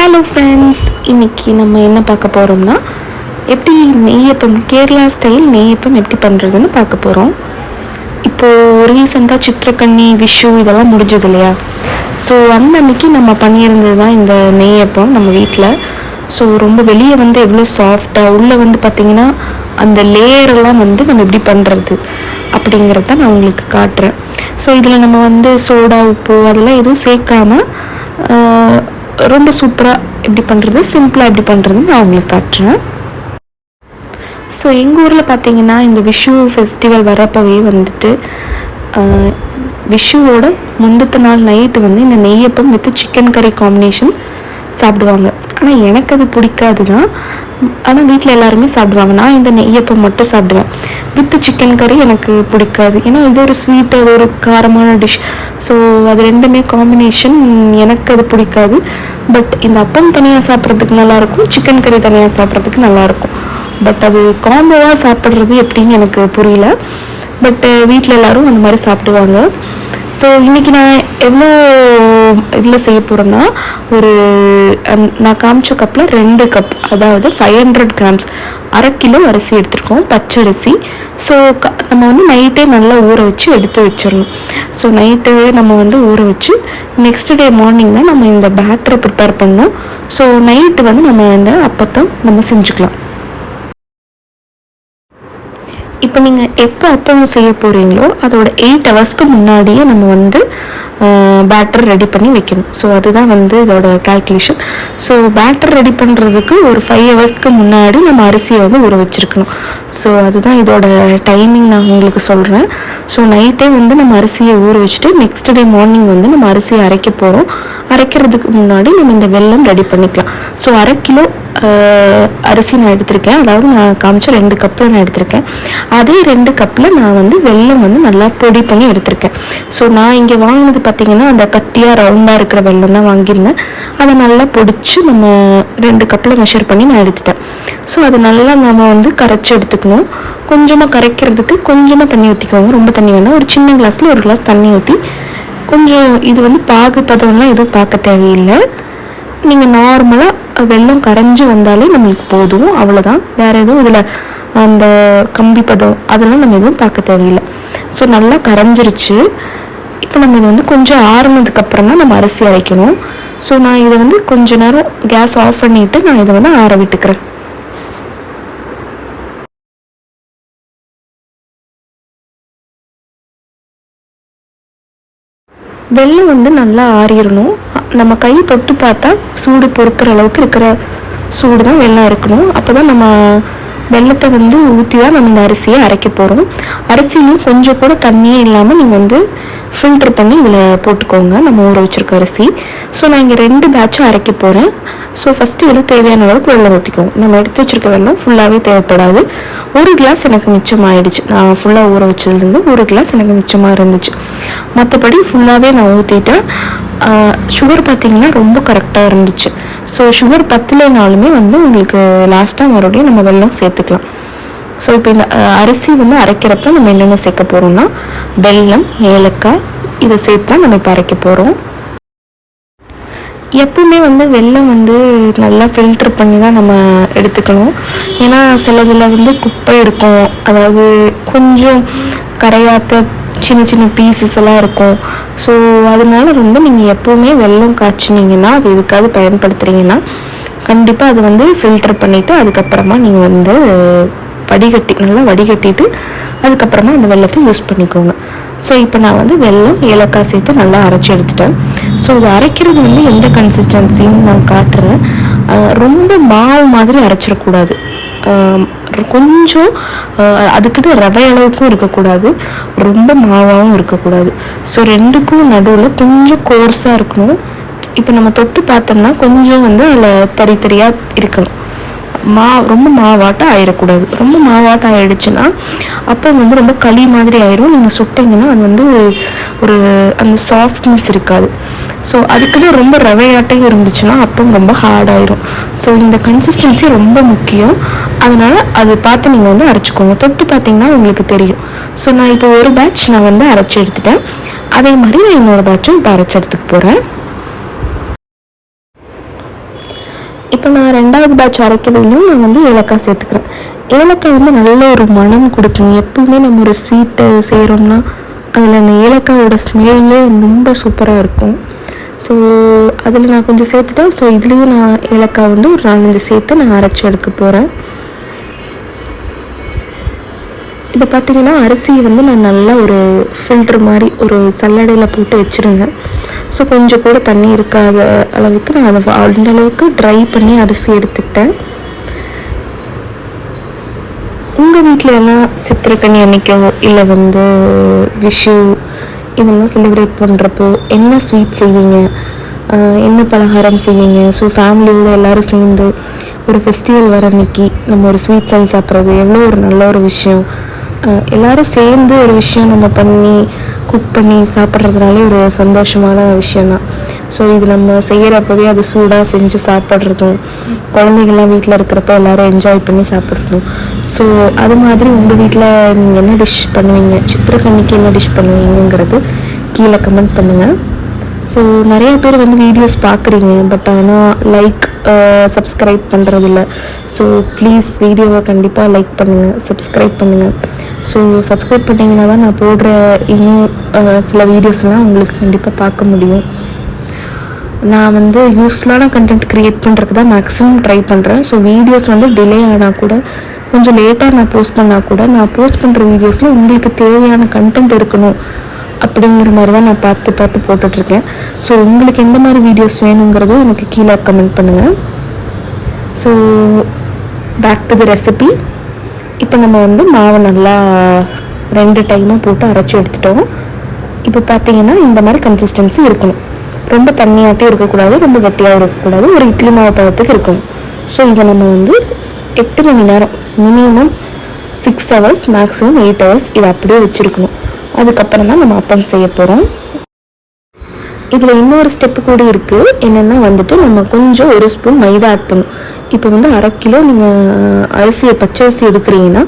Hello friends இன்னைக்கு நம்ம என்ன பார்க்க போகிறோம்னா எப்படி நெய்யப்பம் கேரளா ஸ்டைல் நெய்யப்பம் எப்படி பண்ணுறதுன்னு பார்க்க போகிறோம் இப்போது ரீசெண்டாக சித்திரக்கண்ணி விஷு இதெல்லாம் முடிஞ்சது இல்லையா? ஸோ அந்த அன்னைக்கு நம்ம பண்ணியிருந்தது தான் இந்த நெய்யப்பம் நம்ம வீட்டில் ஸோ ரொம்ப வெளியே வந்து எவ்வளோ சாஃப்டாக உள்ளே வந்து பார்த்திங்கன்னா அந்த லேயரெல்லாம் வந்து நம்ம எப்படி பண்ணுறது அப்படிங்கிறத நான் உங்களுக்கு காட்டுறேன். ஸோ இதில் நம்ம வந்து சோடா உப்பு அதெல்லாம் எதுவும் சேர்க்காம ரொம்ப சூப்பராக எப்படி பண்ணுறது சிம்பிளாக எப்படி பண்ணுறதுன்னு நான் உங்களுக்கு காட்டுறேன். ஸோ எங்கள் ஊரில் பார்த்தீங்கன்னா இந்த விஷு ஃபெஸ்டிவல் வரப்பவே வந்துட்டு விஷுவோட முந்தத்த நாள் நைட்டு வந்து இந்த நெய்யப்பம் வித் சிக்கன் கறி காம்பினேஷன் சாப்பிடுவாங்க. ஆனால் எனக்கு அது பிடிக்காது தான் ஆனால் வீட்டில் எல்லாருமே சாப்பிடுவாங்க. நான் இந்த நெய்யப்பம் மட்டும் சாப்பிடுவேன். வித் சிக்கன் கறி எனக்கு பிடிக்காது. ஏன்னா இது ஒரு ஸ்வீட் அது ஒரு காரமான டிஷ் ஸோ அது ரெண்டுமே காம்பினேஷன் எனக்கு அது பிடிக்காது. பட் இந்த அப்பம் தனியாக சாப்பிட்றதுக்கு நல்லாயிருக்கும் சிக்கன் கறி தனியாக சாப்பிட்றதுக்கு நல்லாயிருக்கும். பட் அது காம்போவாக சாப்பிட்றது எப்படின்னு எனக்கு புரியல. பட் வீட்டில் எல்லாரும் அந்த மாதிரி சாப்பிடுவாங்க. ஸோ இன்றைக்கி நான் எவ்வளோ இதில் செய்ய போகிறோம்னா ஒரு அந்- நான் காமிச்ச கப்பில் ரெண்டு கப் அதாவது ஃபைவ் ஹண்ட்ரட் கிராம்ஸ் அரை கிலோ அரிசி எடுத்துருக்கோம் பச்சரிசி ஸோ க நம்ம வந்து நைட்டே நல்லா ஊற வச்சு எடுத்து வச்சிடணும். ஸோ நைட்டு நம்ம வந்து ஊற வச்சு நெக்ஸ்ட் டே மார்னிங் தான் நம்ம இந்த பேட்டரை ப்ரிப்பேர் பண்ணோம் ஸோ நைட்டு வந்து நம்ம இந்த அப்பத்தம் நம்ம செஞ்சுக்கலாம். இப்போ நீங்கள் எப்போ அப்பம் செய்ய போகிறீங்களோ அதோட எயிட் ஹவர்ஸ்க்கு முன்னாடியே நம்ம வந்து பேட்டர் ரெடி பண்ணி வைக்கணும். ஸோ அதுதான் வந்து இதோட கால்குலேஷன் ஸோ பேட்டர் ரெடி பண்ணுறதுக்கு ஒரு ஃபைவ் ஹவர்ஸ்க்கு முன்னாடி நம்ம அரிசியை வந்து ஊற வச்சுருக்கணும். ஸோ அதுதான் இதோட டைமிங் நான் உங்களுக்கு சொல்கிறேன் ஸோ நைட்டே வந்து நம்ம அரிசியை ஊற வச்சுட்டு நெக்ஸ்ட் டே மார்னிங் வந்து நம்ம அரிசியை அரைக்க போகிறோம் அரைக்கிறதுக்கு முன்னாடி நம்ம இந்த வெள்ளம் ரெடி பண்ணிக்கலாம். ஸோ அரை கிலோ அரிசி நான் எடுத்திருக்கேன். அதாவது நான் காமிச்ச ரெண்டு கப்பில் நான் எடுத்திருக்கேன். அதே ரெண்டு கப்பில் நான் வந்து வெல்லம் வந்து நல்லா பொடி பண்ணி எடுத்திருக்கேன். ஸோ நான் இங்கே வாங்கினது பார்த்தீங்கன்னா அந்த கட்டியாக ரவுண்டாக இருக்கிற வெல்லம் தான் வாங்கியிருந்தேன். அதை நல்லா பொடிச்சு நம்ம ரெண்டு கப்பில் மெஷர் பண்ணி நான் எடுத்துட்டேன். ஸோ அது நல்லா நம்ம வந்து கரைச்சி எடுத்துக்கணும். கொஞ்சமாக கரைக்கிறதுக்கு கொஞ்சமாக தண்ணி ஊற்றிக்கோங்க ரொம்ப தண்ணி வேணாம். ஒரு சின்ன கிளாஸில் ஒரு கிளாஸ் தண்ணி ஊற்றி கொஞ்சம் இது வந்து பாகு பதம்லாம் எதுவும் பார்க்க தேவையில்லை. நீங்கள் நார்மலாக வெள்ளம் கரைஞ்சி வந்தாலே நம்மளுக்கு போதும். அவ்வளோதான் வேற எதுவும் இதில் அந்த கம்பி பதம் அதெல்லாம் நம்ம எதுவும் பார்க்க தேவையில்லை. ஸோ நல்லா கரைஞ்சிருச்சு. இப்போ நம்ம இதை வந்து கொஞ்சம் ஆறுனதுக்கு அப்புறம் தான் நம்ம அரிசி அரைக்கணும். ஸோ நான் இதை வந்து கொஞ்ச நேரம் கேஸ் ஆஃப் பண்ணிட்டு நான் இதை வந்து ஆற விட்டுக்கிறேன். வெள்ளம் வந்து நல்லா ஆறிடணும் நம்ம கை தொட்டு பார்த்தா சூடு பொறுக்கிற அளவுக்கு இருக்கிற சூடு தான் வெள்ளம் இருக்கணும் அப்போ தான் நம்ம வெள்ளத்தை வந்து ஊற்றி தான் நம்ம இந்த அரிசியை அரைக்க போகிறோம் அரிசிலையும் கொஞ்சம் கூட தண்ணியே இல்லாமல் நீங்கள் வந்து ஃபில்டர் பண்ணி இதில் போட்டுக்கோங்க. நம்ம ஊற வச்சுருக்க அரிசி. ஸோ நான் இங்கே ரெண்டு பேட்சும் அரைக்க போகிறேன் ஸோ ஃபஸ்ட்டு இதில் தேவையான அளவுக்கு வெள்ளம் ஊற்றிக்கோங்க நம்ம எடுத்து வச்சிருக்க வெள்ளம் ஃபுல்லாகவே தேவைப்படாது. ஒரு கிளாஸ் எனக்கு மிச்சமாயிடுச்சு. நான் ஃபுல்லாக ஊற வச்சதுலேருந்து ஒரு கிளாஸ் எனக்கு மிச்சமாக இருந்துச்சு. மற்றபடி ஃபுல்லாகவே நான் ஊற்றிட்டேன் சுகர் பார்த்திங்கன்னா ரொம்ப கரெக்டாக இருந்துச்சு. ஸோ சுகர் பத்தலைனாலுமே வந்து உங்களுக்கு லாஸ்ட்டாக மறுபடியும் நம்ம வெள்ளம் சேர்த்து சேர்த்துக்கலாம் ஸோ இப்போ இந்த அரிசி வந்து அரைக்கிறப்ப நம்ம என்னென்ன சேர்க்க போகிறோம்னா வெல்லம் ஏலக்காய் இதை சேர்த்து தான் நம்ம இப்போ அரைக்க போகிறோம் எப்பவுமே வந்து வெல்லம் வந்து நல்லா ஃபில்டர் பண்ணி தான் நம்ம எடுத்துக்கணும். ஏன்னா சிலதில் வந்து குப்பை இருக்கும். அதாவது கொஞ்சம் கரையாத்த சின்ன சின்ன பீசஸ் எல்லாம் இருக்கும். ஸோ அதனால வந்து நீங்கள் எப்போவுமே வெல்லம் காய்ச்சினீங்கன்னா அது எதுக்காவது பயன்படுத்துகிறீங்கன்னா கண்டிப்பாக அது வந்து ஃபில்டர் பண்ணிவிட்டு அதுக்கப்புறமா நீங்கள் வந்து வடிகட்டி நல்லா வடிகட்டிட்டு அதுக்கப்புறமா அந்த வெல்லத்தை யூஸ் பண்ணிக்கோங்க. ஸோ இப்போ நான் வந்து வெல்லம் ஏலக்காய் சேர்த்து நல்லா அரைச்சி எடுத்துட்டேன். ஸோ இது அரைக்கிறது வந்து எந்த கன்சிஸ்டன்சின்னு நான் காட்டுறேன். ரொம்ப மாவு மாதிரி அரைச்சிடக்கூடாது. கொஞ்சம் அதுக்கிட்ட ரவை அளவுக்கும் இருக்கக்கூடாது. ரொம்ப மாவாகவும் இருக்கக்கூடாது. ஸோ ரெண்டுக்கும் நடுவில் கொஞ்சம் கோர்ஸாக இருக்கணும். இப்போ நம்ம தொட்டு பார்த்தோம்னா கொஞ்சம் வந்து அதில் தறி தறியாக இருக்கணும் மா ரொம்ப மாவாட்டம் ஆயிடக்கூடாது ரொம்ப மாவாட்டம் ஆயிடுச்சுன்னா அப்போ வந்து ரொம்ப களி மாதிரி ஆயிரும். நீங்கள் சுட்டிங்கன்னா அது வந்து ஒரு அந்த சாஃப்ட்னஸ் இருக்காது. ஸோ அதுக்குன்னு ரொம்ப ரவையாட்டம் இருந்துச்சுன்னா அப்போ ரொம்ப ஹார்டாயிரும் ஸோ இந்த கன்சிஸ்டன்சி ரொம்ப முக்கியம். அதனால அது பார்த்து நீங்கள் வந்து அரைச்சிக்கோங்க. தொட்டு பார்த்தீங்கன்னா உங்களுக்கு தெரியும். ஸோ நான் இப்போ ஒரு பேட்ச் நான் வந்து அரைச்சி எடுத்துட்டேன். அதே மாதிரி நான் இன்னொரு பேட்சும் இப்போ அரைச்சி எடுத்துக்க போகிறேன் இப்போ நான் ரெண்டாவது பேட்ச் அரைக்கிறதுலையும் நான் வந்து ஏலக்காய் சேர்த்துக்கிறேன். ஏலக்காய் வந்து நல்ல ஒரு மனம் கொடுக்கும். எப்பவுமே நம்ம ஒரு ஸ்வீட்டு செய்கிறோம்னா அதில் அந்த ஏலக்காயோட ஸ்மெல்லே ரொம்ப சூப்பராக இருக்கும். ஸோ அதில் நான் கொஞ்சம் சேர்த்துட்டேன். ஸோ இதுலேயும் நான் ஏலக்காய் வந்து ஒரு நாலஞ்சு சேர்த்து நான் அரைச்சி எடுக்க போகிறேன் இப்போ பார்த்திங்கன்னா அரிசியை வந்து நான் நல்லா ஒரு ஃபில்ட்ரு மாதிரி ஒரு சல்லடையில் போட்டு வச்சுருந்தேன். ஸோ கொஞ்சம் கூட தண்ணி இருக்காத அளவுக்கு நான் அதை அந்த அளவுக்கு ட்ரை பண்ணி அரிசி எடுத்துக்கிட்டேன். உங்கள் வீட்டில் எல்லாம் சித்திரக்கனி அன்னைக்கோ இல்லை வந்து விஷு இதெல்லாம் செலிப்ரேட் பண்ணுறப்போ என்ன ஸ்வீட் செய்வீங்க? என்ன பலகாரம் செய்வீங்க? ஸோ ஃபேமிலியோட எல்லாரும் சேர்ந்து ஒரு ஃபெஸ்டிவல் வர அன்னைக்கு நம்ம ஒரு ஸ்வீட் செஞ்சு சாப்பிட்றது எவ்வளோ ஒரு நல்ல ஒரு விஷயம். எல்லாரும் சேர்ந்து ஒரு விஷயம் நம்ம பண்ணி குக் பண்ணி சாப்பிட்றதுனாலே ஒரு சந்தோஷமான விஷயந்தான் ஸோ இது நம்ம செய்கிறப்பவே அது சூடாக செஞ்சு சாப்பிட்றதும் குழந்தைங்கள்லாம் வீட்டில் இருக்கிறப்ப எல்லாரும் என்ஜாய் பண்ணி சாப்பிட்றதும். ஸோ அது மாதிரி உங்கள் வீட்டில் நீங்கள் என்ன டிஷ் பண்ணுவீங்க? சித்திரக்கண்ணிக்கு என்ன டிஷ் பண்ணுவீங்கங்கிறது கீழே கமெண்ட் பண்ணுங்கள் ஸோ நிறைய பேர் வந்து வீடியோஸ் பார்க்குறீங்க பட் ஆனால் லைக் சப்ஸ்கிரைப் பண்ணுறதில்ல ஸோ ப்ளீஸ் வீடியோவை கண்டிப்பாக லைக் பண்ணுங்கள் சப்ஸ்கிரைப் பண்ணுங்கள் ஸோ சப்ஸ்கிரைப் பண்ணிங்கன்னா தான் நான் போடுற இன்னும் சில வீடியோஸ்லாம் உங்களுக்கு கண்டிப்பாக பார்க்க முடியும். நான் வந்து யூஸ்ஃபுல்லான கண்டென்ட் க்ரியேட் பண்ணுறதுக்கு தான் மேக்ஸிமம் ட்ரை பண்ணுறேன் ஸோ வீடியோஸ் வந்து டிலே ஆனால் கூட கொஞ்சம் லேட்டாக நான் போஸ்ட் பண்ணால் கூட நான் போஸ்ட் பண்ணுற வீடியோஸில் உங்களுக்கு தேவையான கண்டென்ட் இருக்கணும். அப்படிங்கிற மாதிரி தான் நான் பார்த்து பார்த்து போட்டுட்ருக்கேன். ஸோ உங்களுக்கு எந்த மாதிரி வீடியோஸ் வேணுங்கிறதும் எனக்கு கீழே கமெண்ட் பண்ணுங்கள் so back to the recipe இப்போ நம்ம வந்து மாவை நல்லா ரெண்டு டைமாக போட்டு அரைச்சி எடுத்துட்டோம். இப்போ பார்த்தீங்கன்னா இந்த மாதிரி கன்சிஸ்டன்சி இருக்கணும். ரொம்ப தண்ணியாட்டையும் இருக்கக்கூடாது ரொம்ப வெட்டியாகவும் இருக்கக்கூடாது. ஒரு இட்லி மாவு பதத்துக்கு இருக்கணும் ஸோ இதை நம்ம வந்து எட்டு மணி நேரம் minimum six hours maximum eight hours இதை அப்படியே வச்சுருக்கணும். அதுக்கப்புறம் தான் நம்ம அப்பம் செய்ய போகிறோம் இதில் இன்னொரு ஸ்டெப்பு கூட இருக்குது என்னென்னா வந்துட்டு நம்ம கொஞ்சம் ஒரு ஸ்பூன் மைதா ஆட் பண்ணும் இப்போ வந்து அரை கிலோ நீங்கள் அரிசியை பச்சை அரிசி எடுக்கிறீங்கன்னா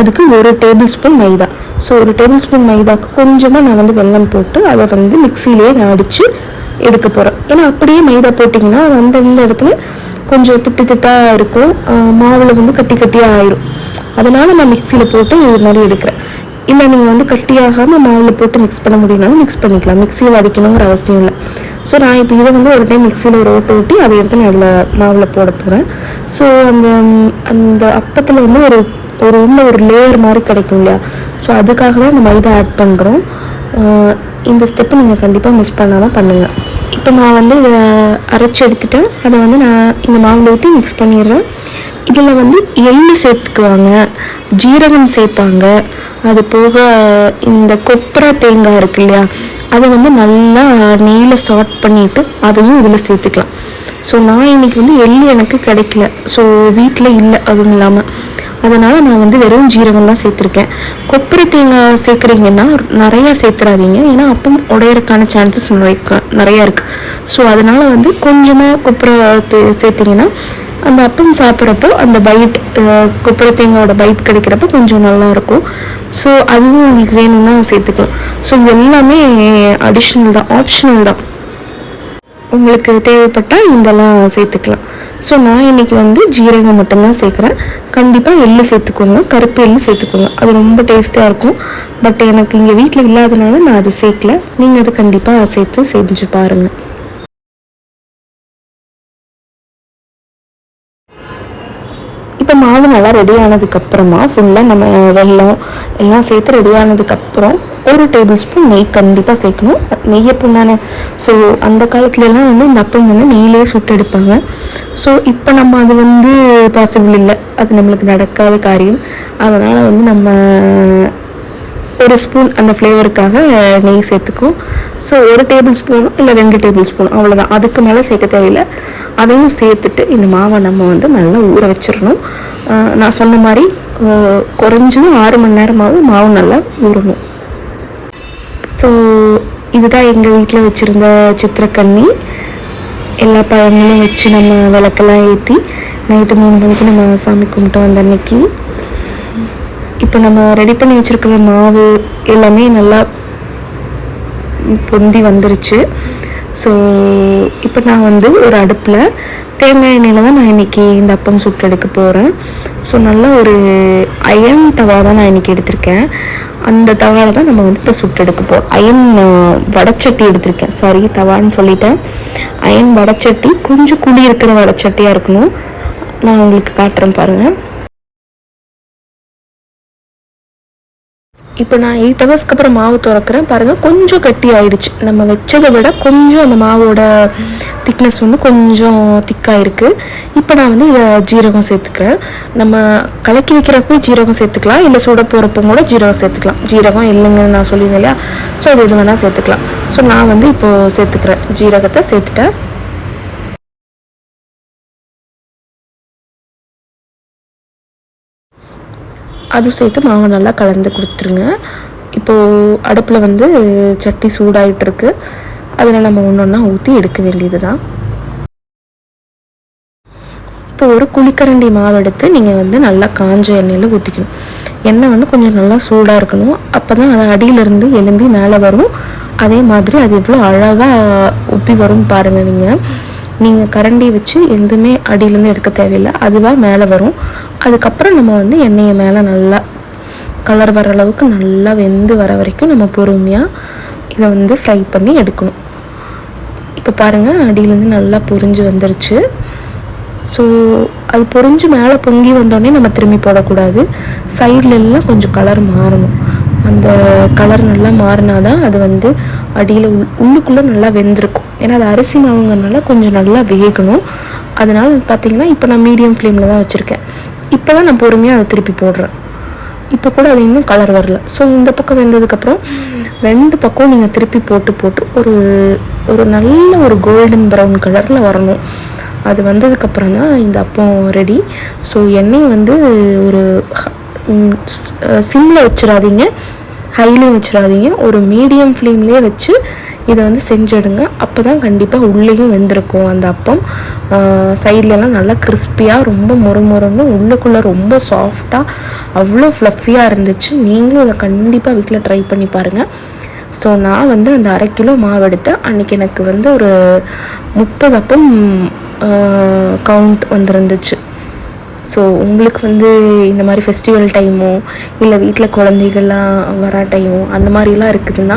அதுக்கு ஒரு டேபிள் ஸ்பூன் மைதா. ஸோ ஒரு டேபிள் ஸ்பூன் மைதாக்கு கொஞ்சமாக நான் வந்து வெள்ளம் போட்டு அதை வந்து மிக்சியிலே நான் அடித்து எடுக்க போகிறேன் ஏன்னா அப்படியே மைதா போட்டிங்கன்னா அது அந்தந்த இடத்துல கொஞ்சம் திட்டு திட்டாக இருக்கும். மாவில் வந்து கட்டி கட்டியாக ஆயிரும். அதனால் நான் மிக்சியில் போட்டு இது மாதிரி எடுக்கிறேன். இல்லை நீங்கள் வந்து கட்டியாகாமல் மாவில் போட்டு மிக்ஸ் பண்ண முடியும்னாலும் மிக்ஸ் பண்ணிக்கலாம். மிக்சியில் அடிக்கணுங்கிற அவசியம் இல்லை. ஸோ நான் இப்போ இதை வந்து ஒரு டைம் மிக்சியில் ஒரு ஓட்டு ஊட்டி அதை எடுத்து நான் அதில் மாவில் போட போகிறேன் ஸோ அந்த அந்த அப்பத்தில் வந்து ஒரு ஒரு உள்ள ஒரு லேயர் மாதிரி கிடைக்கும் இல்லையா? ஸோ அதுக்காக தான் இந்த மைதா ஆட் பண்ணுறோம் இந்த ஸ்டெப்பு நீங்கள் கண்டிப்பாக மிஸ் பண்ணாமல் பண்ணுங்கள் இப்போ நான் வந்து இதை அரைச்சி எடுத்துட்டேன். அதை வந்து நான் இந்த மாவில் ஊற்றி மிக்ஸ் பண்ணிடுறேன். இதில் வந்து எள்ளு சேர்த்துக்குவாங்க ஜீரகம் சேர்ப்பாங்க. அது போக இந்த கொப்பரை தேங்காய் இருக்கு இல்லையா அதை வந்து நல்லா நெய்யில் சாட் பண்ணிவிட்டு அதையும் இதில் சேர்த்துக்கலாம். ஸோ நான் இன்னைக்கு வந்து எள்ளு எனக்கு கிடைக்கல. ஸோ வீட்டில் இல்லை அதுவும் இல்லாமல் அதனால் நான் வந்து வெறும் ஜீரகம் தான் சேர்த்துருக்கேன். கொப்பரை தேங்காய் சேர்க்குறீங்கன்னா நிறையா சேர்த்துறாதீங்க ஏன்னா அப்பம் உடையறதுக்கான சான்சஸ் நிறைய நிறையா இருக்குது ஸோ அதனால் வந்து கொஞ்சமாக கொப்பரை சேர்த்திங்கன்னா சேர்த்தீங்கன்னா அந்த அப்பம் சாப்பிட்றப்போ அந்த பைட் கொப்பரை தேங்காயோட பைட் கிடைக்கிறப்ப கொஞ்சம் நல்லா இருக்கும் ஸோ அதுவும் உங்களுக்கு வேணும்னா சேர்த்துக்கலாம். ஸோ இது எல்லாமே அடிஷ்னல் தான் ஆப்ஷனல் தான். உங்களுக்கு தேவைப்பட்டால் இதெல்லாம் சேர்த்துக்கலாம். ஸோ நான் இன்னைக்கு வந்து ஜீரகம் மட்டும்தான் சேர்க்குறேன். கண்டிப்பாக எள்ளு சேர்த்துக்கோங்க கருப்பு எள்ளு சேர்த்துக்கோங்க. அது ரொம்ப டேஸ்ட்டாக இருக்கும். பட் எனக்கு இங்கே வீட்டில் இல்லாதனால நான் அதை சேர்க்கல. நீங்கள் அது கண்டிப்பாக சேர்த்து செஞ்சு பாருங்கள் இப்போ மாவு நல்லா ரெடி ஆனதுக்கப்புறமா ஃபுல்லாக நம்ம வெள்ளம் எல்லாம் சேர்த்து ரெடி ஆனதுக்கப்புறம் ஒரு டேபிள் ஸ்பூன் நெய் கண்டிப்பாக சேர்க்கணும். நெய்யப்பம் தானே? ஸோ அந்த காலத்துலலாம் வந்து இந்த அப்பம் வந்து நெய்யிலே சுட்டு எடுப்பாங்க. ஸோ இப்போ நம்ம அது வந்து பாசிபிள் இல்லை. அது நம்மளுக்கு நடக்காத காரியம். அதனால் வந்து நம்ம ஒரு ஸ்பூன் அந்த ஃப்ளேவருக்காக நெய் சேர்த்துக்கும் ஸோ ஒரு டேபிள் ஸ்பூனும் இல்லை ரெண்டு டேபிள் ஸ்பூன் அவ்வளோதான் அதுக்கு மேலே சேர்க்க தேவையில்லை. அதையும் சேர்த்துட்டு இந்த மாவை நம்ம வந்து நல்லா ஊற வச்சிடணும். நான் சொன்ன மாதிரி குறைஞ்சதும் ஆறு மணி நேரமாவது மாவு நல்லா ஊறணும். ஸோ இதுதான் எங்கள் வீட்டில் வச்சுருந்த சித்திரக்கண்ணி. எல்லா பழங்களும் வச்சு நம்ம விளக்கெல்லாம் ஏற்றி நைட்டு மூணு மணிக்கு நம்ம சாமி கும்பிட்டோம் அந்த அன்னைக்கு இப்போ நம்ம ரெடி பண்ணி வச்சுருக்கிற மாவு எல்லாமே நல்லா பொந்தி வந்துருச்சு. ஸோ இப்போ நான் வந்து ஒரு அடுப்பில் தேங்காய் எண்ணெயில் தான் நான் இன்றைக்கி இந்த அப்பம் சுட்டு எடுக்க போகிறேன் ஸோ நல்ல ஒரு அயன் தவா தான் நான் இன்றைக்கி எடுத்திருக்கேன். அந்த தவாவில் தான் நம்ம வந்து இப்போ சுட்டு எடுக்க போகிறோம் அயன் வடச்சட்டி எடுத்திருக்கேன். சாரி தவான்னு சொல்லிட்டேன். அயன் வடச்சட்டி கொஞ்சம் குழி இருக்கிற வடச்சட்டியாக இருக்கணும். நான் உங்களுக்கு காட்டுறேன் பாருங்கள் இப்போ நான் எயிட் ஹவர்ஸ்க்கு அப்புறம் மாவு திறக்கிறேன். பாருங்கள் கொஞ்சம் கட்டி ஆயிடுச்சு நம்ம வச்சதை விட கொஞ்சம் அந்த மாவோட திக்னஸ் வந்து கொஞ்சம் திக்காக இருக்குது இப்போ நான் வந்து இதை ஜீரகம் சேர்த்துக்கிறேன். நம்ம கலக்கி வைக்கிறப்ப ஜீரகம் சேர்த்துக்கலாம். இல்லை சுட போகிறப்ப கூட ஜீரகம் சேர்த்துக்கலாம். ஜீரகம் இல்லைங்கன்னு நான் சொல்லியிருந்தேன் இல்லையா? ஸோ அது எது வேணால் சேர்த்துக்கலாம். ஸோ நான் வந்து இப்போது சேர்த்துக்கிறேன். ஜீரகத்தை சேர்த்துட்டேன். அதுவும் சேர்த்து மாவை நல்லா கலந்து கொடுத்துருங்க. இப்போது அடுப்பில் வந்து சட்டி சூடாயிட்டிருக்கு. அதில் நம்ம ஒன்று ஒன்றா ஊற்றி எடுக்க வேண்டியது தான் இப்போ ஒரு குழிக்கரண்டி மாவு எடுத்து நீங்கள் வந்து நல்லா காஞ்ச எண்ணெயில் ஊற்றிக்கணும் எண்ணெய் வந்து கொஞ்சம் நல்லா சூடாக இருக்கணும். அப்போ தான் அது அடியிலேருந்து எலும்பி மேலே வரும். அதே மாதிரி அது எவ்வளோ அழகாக உப்பி வரும் பாருங்கள் நீங்கள் நீங்கள் கரண்டி வச்சு எதுவுமே அடியிலேருந்து எடுக்க தேவையில்லை. அதுவாக மேலே வரும். அதுக்கப்புறம் நம்ம வந்து எண்ணெயை மேலே நல்லா கலர் வர அளவுக்கு நல்லா வெந்து வர வரைக்கும் நம்ம பொறுமையாக இதை வந்து ஃப்ரை பண்ணி எடுக்கணும். இப்போ பாருங்கள் அடியிலேருந்து நல்லா பொரிஞ்சு வந்துருச்சு. ஸோ அது பொரிஞ்சு மேலே பொங்கி வந்தோடனே நம்ம திரும்பி போடக்கூடாது. சைட்லெல்லாம் கொஞ்சம் கலர் மாறணும். அந்த கலர் நல்லா மாறினா தான் அது வந்து அடியில் உள் உள்ளுக்குள்ளே நல்லா வெந்திருக்கும். ஏன்னா அது அரிசி மாவுங்கிறனால கொஞ்சம் நல்லா வேகணும். அதனால் பார்த்தீங்கன்னா இப்போ நான் மீடியம் ஃப்ளேமில் தான் வச்சுருக்கேன். இப்போ தான் நான் பொறுமையாக அதை திருப்பி போடுறேன். இப்போ கூட அது இன்னும் கலர் வரல. ஸோ இந்த பக்கம் வெந்ததுக்கப்புறம் ரெண்டு பக்கம் நீங்கள் திருப்பி போட்டு போட்டு ஒரு ஒரு நல்ல ஒரு கோல்டன் ப்ரௌன் கலரில் வரணும். அது வந்ததுக்கப்புறம் தான் இந்த அப்பம் ரெடி ஸோ எண்ணெயை வந்து ஒரு சிம்மில் வச்சிடாதீங்க. ஹைலையும் வச்சிடாதீங்க. ஒரு மீடியம் ஃப்ளேம்லேயே வச்சு இதை வந்து செஞ்சிடுங்க. அப்போ தான் கண்டிப்பாக உள்ளேயும் வெந்திருக்கும் அந்த அப்பம். சைட்லலாம் நல்லா கிறிஸ்பியாக ரொம்ப மொறு மொறுன்னு உள்ளுக்குள்ளே ரொம்ப சாஃப்டாக அவ்வளோ ஃப்ளஃபியாக இருந்துச்சு. நீங்களும் இதை கண்டிப்பாக வீட்டில் ட்ரை பண்ணி பாருங்கள் ஸோ நான் வந்து அந்த அரை கிலோ மாவு எடுத்தேன். அன்றைக்கி எனக்கு வந்து ஒரு முப்பது அப்பம் கவுண்ட் வந்துருந்துச்சு. ஸோ உங்களுக்கு வந்து இந்த மாதிரி ஃபெஸ்டிவல் டைமோ இல்லை வீட்டில் குழந்தைகள்லாம் வர டைமோ அந்த மாதிரிலாம் இருக்குதுன்னா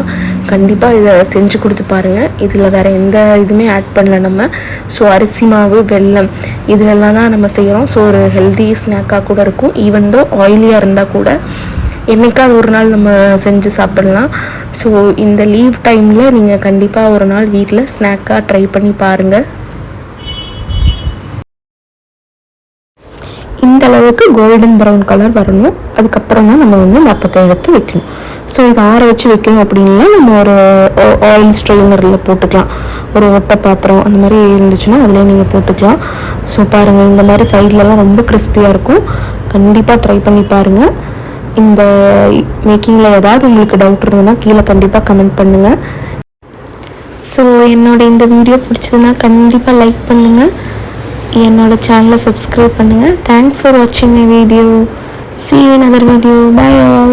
கண்டிப்பாக இதை செஞ்சு கொடுத்து பாருங்கள் இதில் வேறு எந்த இதுவுமே ஆட் பண்ணல நம்ம. ஸோ அரிசி மாவு வெல்லம் இதிலெல்லாம் தான் நம்ம செய்கிறோம் ஸோ ஒரு ஹெல்தி ஸ்நாக்காக கூட இருக்கும். ஈவன் தோ ஆயிலியாக இருந்தால் கூட என்றைக்காவது ஒரு நாள் நம்ம செஞ்சு சாப்பிடலாம். ஸோ இந்த லீவ் டைமில் நீங்கள் கண்டிப்பாக ஒரு நாள் வீட்டில் ஸ்நாக்காக ட்ரை பண்ணி பாருங்கள் இந்த அளவுக்கு கோல்டன் ப்ரௌன் கலர் வரணும். அதுக்கப்புறம் தான் நம்ம வந்து இந்த அப்பத்தை எடுத்து வைக்கணும். ஸோ இதை ஆற வச்சு வைக்கணும் அப்படின்னா நம்ம ஒரு ஆயில் ஸ்ட்ரெயினரில் போட்டுக்கலாம். ஒரு ஒட்டை பாத்திரம் அந்த மாதிரி இருந்துச்சுன்னா அதிலே நீங்கள் போட்டுக்கலாம். ஸோ பாருங்கள் இந்த மாதிரி சைட்லலாம் ரொம்ப கிறிஸ்பியாக இருக்கும். கண்டிப்பாக ட்ரை பண்ணி பாருங்கள் இந்த மேக்கிங்கில் ஏதாவது உங்களுக்கு டவுட் இருந்ததுன்னா கீழே கண்டிப்பாக கமெண்ட் பண்ணுங்கள் ஸோ என்னோட இந்த வீடியோ பிடிச்சதுன்னா கண்டிப்பாக லைக் பண்ணுங்கள் என்னோட சேனலை சப்ஸ்கிரைப் பண்ணுங்கள் தேங்க்ஸ் ஃபார் வாட்சிங் my video see in other video bye all